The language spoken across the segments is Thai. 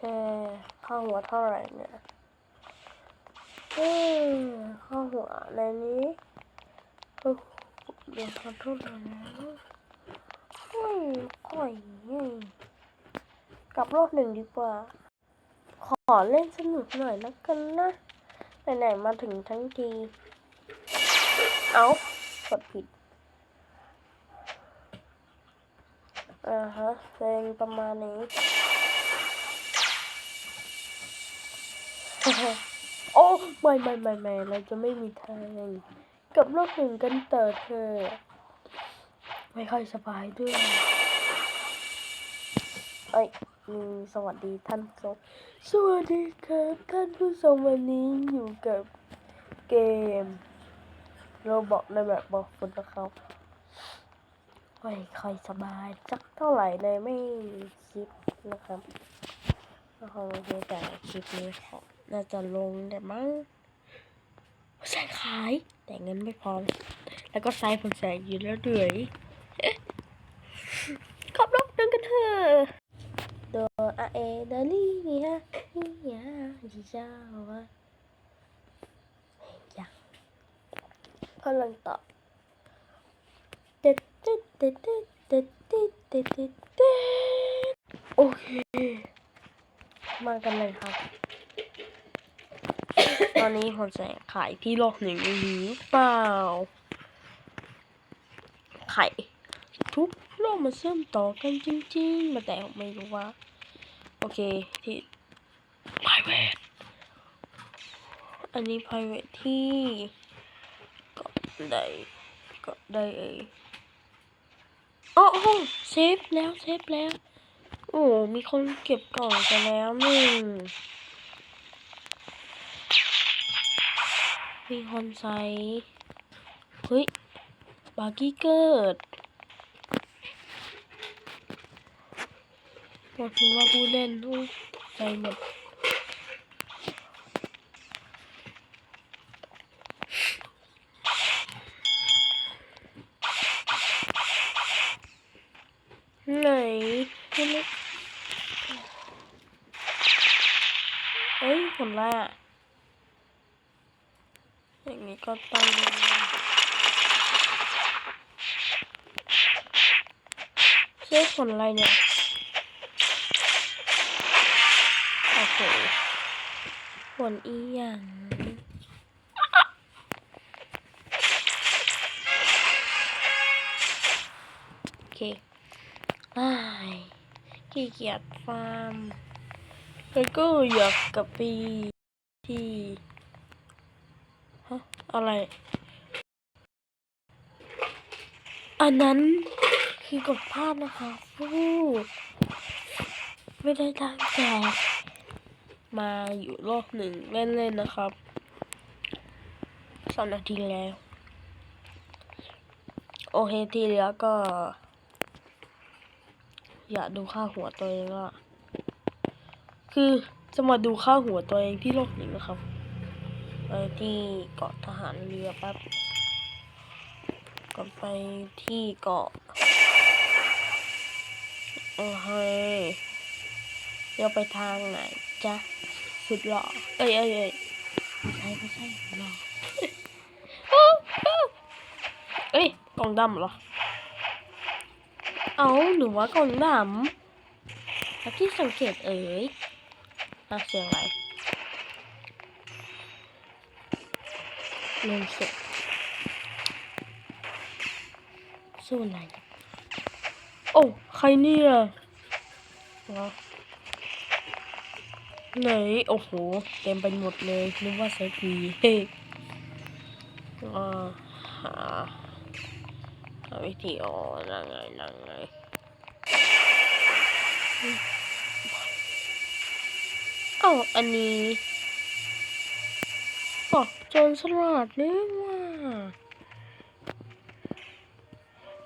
เออข้าวหัวเท่าไหร่เนี่ยเออข้าวหัวในนี้เดี๋ยวขอโทษนะไม่ค่อยกลับรอบหนึ่งดีกว่า ขอเล่นสนุกหน่อยแล้วกันนะไหนๆมาถึงทั้งที เอากดผิดอ่าฮะเพลงประมาณนี้ โอ้ไม่ไม่ไม่ไม่เราจะไม่มีทางกับโลกหนึ่งกันเติดเธอ ไม่ค่อยสบายด้วยเอ้ยมีสวัสดีท่านผู้ชมสวัสดีครับท่านผู้ชมวันนี้อยู่กับเกมโรบอกในแบบบอกคุณนะครับไม่ค่อยสบายสักเท่าไหร่เลยไม่คิดนะครับก็คงโอเคแต่คลิปนี้ครับ น่าจะลงแต่มั้งใส่ขาย แต่เงินไม่พอ แล้วก็ไซส์ผมใส่อยู่แล้วเหนื่อยขับรถเดินกันเถอะโดอาเอเดลี่เนี่ยเนี่ยจีเจ้าวะยังพลังต่อเด็ดเด็ดเด็ดเด็ดเด็ดเด็ดเด็ดเด็ดโอเค มากันเลยครับ ตอนนี้ผมจะขายที่โลกหนึ่งหรือเปล่าไข่ทุกโลกมาเชื่อมต่อกันจริงๆมาแต่ผมไม่รู้ว่า โอเคที่ private อันนี้ private ที่ก็ได้ก็ได้เองโอ้โเซฟแล้วเซฟแล้ว โอ้ มีคนเก็บกล่องไปแล้วหนึ่ง มีคนใส่เฮ้ย บาร์กี้เกิดบอกถึงว่าผู้เล่นทุกใจหมดไหนไม่รู้เอ้ยผลอะไรอะ นี้ก็ต้องดูเชื่อผลอะไรเนี่ยโอเคผลอีหยังโอเคอ้ยขี้เกียจฟาร์มแล้วก็อยากกลับไปที่ อะไร อันนั้นคือกดพลาดนะคะฟูไม่ได้ตั้งใจมาอยู่โลกหนึ่งเล่นๆนะครับสองนาทีแล้ว โอเคทีเหลือก็ อยากดูค่าหัวตัวเองอะคือจะมาดูค่าหัวตัวเองที่โลกหนึ่งนะครับ ไปที่เกาะทหารเรือแป๊บก่อนไปที่เกาะโอเคเดี๋ยวไปทางไหนจ๊ะสุดหล่อเอ้ยเอ้ยเอ้ยไม่ใช่ไม่ใช่หล่อเอ้ยกล่องดำเหรอ เอาหนูว่ากล่องดำแล้วที่สังเกตเอ๋ยอะเสียงอะไร เงินสดสู้ไหนโอ้ใครเนี่ยเหรอไหนโอ้โห เต็มไปหมดเลยนึกว่าเซฟีเฮ้อ่าหาหาวิธีอ๋อนั่งไงนั่งไงเอ้าอันนี้อ๋อ จรสลัดนี่ว่า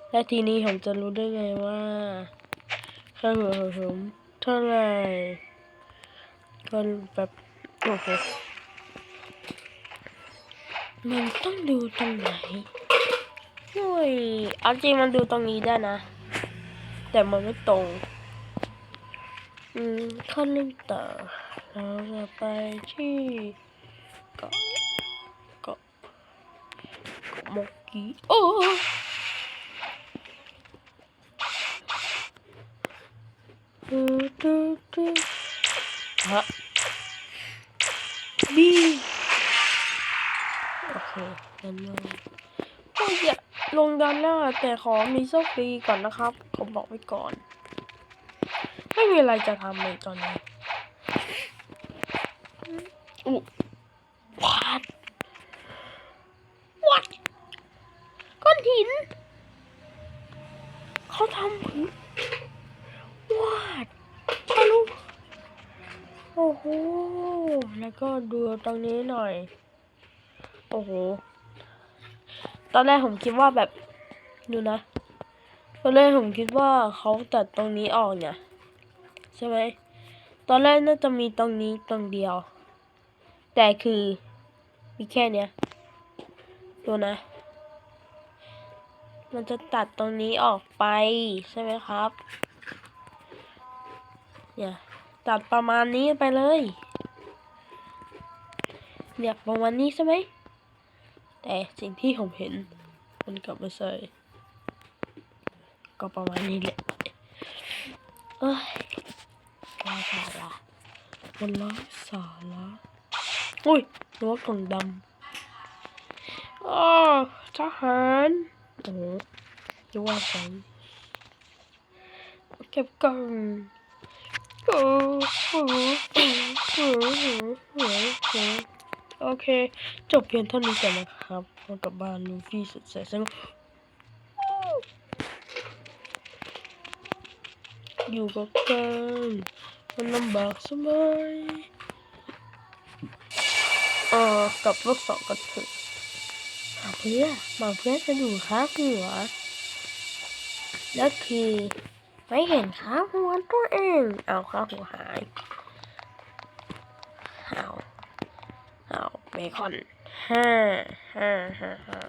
และทีนี้ผมจะรู้ได้ไงว่าค่าหัวของผมเท่าไหร่ก็แบบโอ้โหมันต้องดูตรงไหนโอ้ยเอาจริงมันดูตรงนี้ได้นะ แต่มันไม่ตรง อืมขั้นเล่นต่อเราจะไปที่ กาะโมกีโอ้ดูดูดูฮะบีโอเคงั้นเราก็อย่าลงดันหน้า แต่ขอมีโชคดีก่อนนะครับ ผมบอกไว้ก่อน ไม่มีอะไรจะทำเลยตอนนี้อุ๊ แล้วก็ดูตรงนี้หน่อย โอ้โห ตอนแรกผมคิดว่าแบบดูนะ ตอนแรกผมคิดว่าเขาตัดตรงนี้ออกเนี่ยใช่ไหม ตอนแรกน่าจะมีตรงนี้ตรงเดียว แต่คือมีแค่เนี้ยดูนะ มันจะตัดตรงนี้ออกไปใช่ไหมครับ เนี่ย ตัดประมาณนี้ไปเลย เนี่ยประมาณนี้ใช่ไหม แต่สิ่งที่ผมเห็น มันกลับไม่ใช่ก็ประมาณนี้แหละเอ้ยไร้สาระมันไร้สาระอุ้ยนึกว่ากล่องดำอ้อทหารโอ้โหนึกว่าฉันเก็บกล่องโอ้โหโอ้โหโอ้โหโอ้โห โอเค จบเพียงเท่านี้ก่อนนะครับมากับบ้านลูฟี่สุดแสนสนุกอยู่กับกันมันลำบากใช่ไหมเออกับลูกสองกันเถอะมาเพื่อมาเพื่อจะดูค้าหัวแล้วคือไม่เห็นค้าหัวตัวเอง เอาค้าหัวหาย เบคอนห้าห้าห้าห้า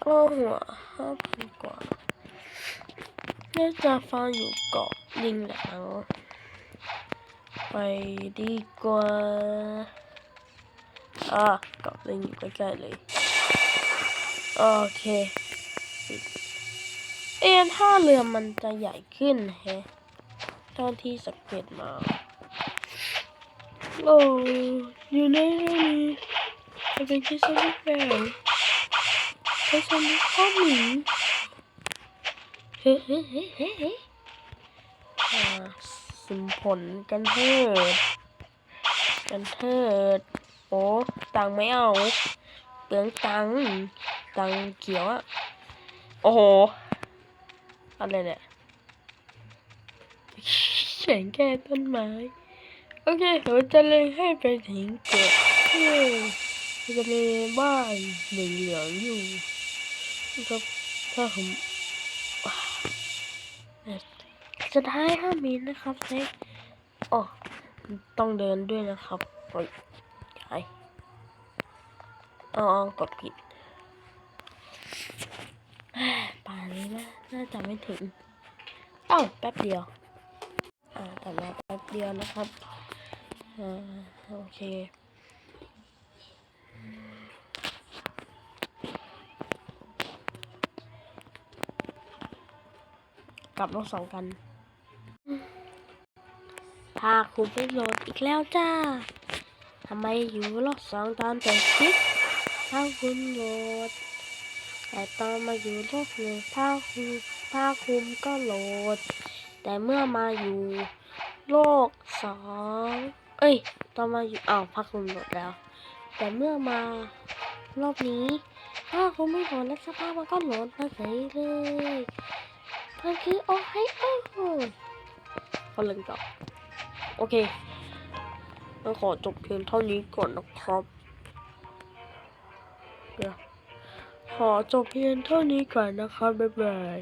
โอ้หัวห้าพันกว่าน่าจะฟังอยู่เกาะลิงแล้ว ไปดีกว่า อะเกาะลิงอยู่ใกล้ๆเลย โอเค เอ็นท่าเรือมันจะใหญ่ขึ้นแฮะ ท่าที่สังเกตมาโอ้อยู่ในนี้จะเป็นที่สนุกแบบไปชมข้อหมีเฮ้เฮ้เฮ้เฮ้เฮ้อ่าสิมผลกันเถิด กันเถิด โอ้ตังค์ไม่เอาเปลืองตังค์ตังค์เขียวอะโอ้โห อะไรเนี่ย แสงแค่ต้นไม้ โอเคเราจะเลยให้ไปถึงเกิดเฮ้ยจะมีบ้านเหลืองอยู่ครับถ้าผมจะได้ห้ามิลนะครับเซ็กอ๋อต้องเดินด้วยนะครับโอ้ยใช่อ๋อกดผิดป่านนี้นะน่าจะไม่ถึง เอ้าแป๊บเดียว อ่าแต่มาแป๊บเดียวนะครับอ่าโอเคกลับรถสองกัน พาคุณไปโหลดอีกแล้วจ้า ทำไมอยู่รอบสองตอนแต่คลิปถ้าคุณโหลด แต่ตอนมาอยู่รอบหนึ่งถ้าคุณถ้าคุณก็โหลด แต่เมื่อมาอยู่โลกสองเอ้ย ตอนมาอยู่อ้าวพักคุณหลดแล้ว แต่เมื่อมารอบนี้ถ้าคุณไม่โหลดแล้วสภาพมันก็หลดมาเฉยเลยมันคือโอไฮโอก็เล่นต่อโอเคต้องขอจบเพียงเท่านี้ก่อนนะครับเดี๋ยวขอจบเพียงเท่านี้ก่อนนะครับบ๊ายบาย